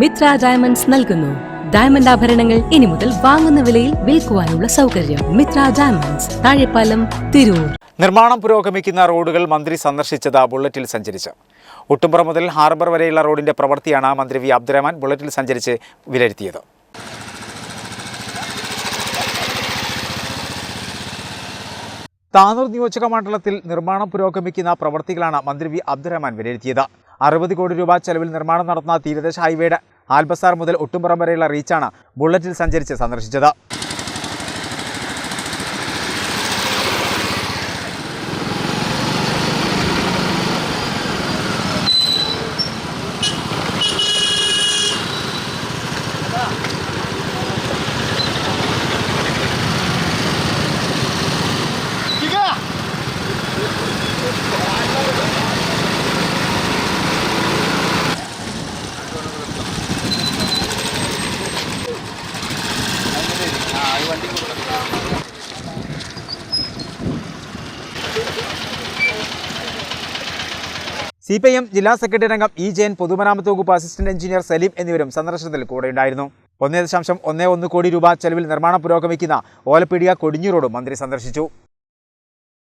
Mitra diamonds നൽകുന്നു. Diamond ആഭരണങ്ങൾ ഇനി മുതൽ വാങ്ങുന്ന വിലയിൽ വിൽക്കുവാനുള്ള സൗകര്യം മിത്ര ഡയമണ്ട്സ് താഴെപ്പാലം തിരൂർ. നിർമ്മാണം പുരോഗമിക്കുന്ന റോഡുകൾ മന്ത്രി സന്ദർശിച്ചത് ബുള്ളറ്റിൽ സഞ്ചരിച്ച്. ഒട്ടുംപുറ മുതൽ ഹാർബർ വരെയുള്ള റോഡിന്റെ പ്രവൃത്തിയാണ് മന്ത്രി വി. അബ്ദുറഹ്മാൻ ബുള്ളറ്റിൽ സഞ്ചരിച്ച് വിലയിരുത്തിയത്. താനൂർ നിയോജക മണ്ഡലത്തിൽ നിർമ്മാണം പുരോഗമിക്കുന്ന പ്രവൃത്തികളാണ് മന്ത്രി വി. അബ്ദുറഹ്മാൻ വിലയിരുത്തിയത്. അറുപത് കോടി രൂപ ചെലവിൽ നിർമ്മാണം നടത്തുന്ന തീരദേശ ഹൈവേയുടെ ആൽബസാർ മുതൽ ഒട്ടുംപുറം വരെയുള്ള റീച്ചാണ് ബുള്ളറ്റിൽ സഞ്ചരിച്ച് സന്ദർശിച്ചത്. സി പി ഐ എം ജില്ലാ സെക്രട്ടറി അംഗം ഇ ജയൻ പൊതുമരാമത്ത് വകുപ്പ് അസിസ്റ്റന്റ് എഞ്ചിനീയർ സലീം എന്നിവരും സന്ദർശനത്തിൽ കൂടെയുണ്ടായിരുന്നു. ഒന്നേ ദശാംശം ഒന്നേ ഒന്ന് കോടി രൂപ ചെലവിൽ നിർമ്മാണം പുരോഗമിക്കുന്ന ഓലപ്പീടിക കൊടിഞ്ഞി റോഡ് മന്ത്രി സന്ദർശിച്ചു.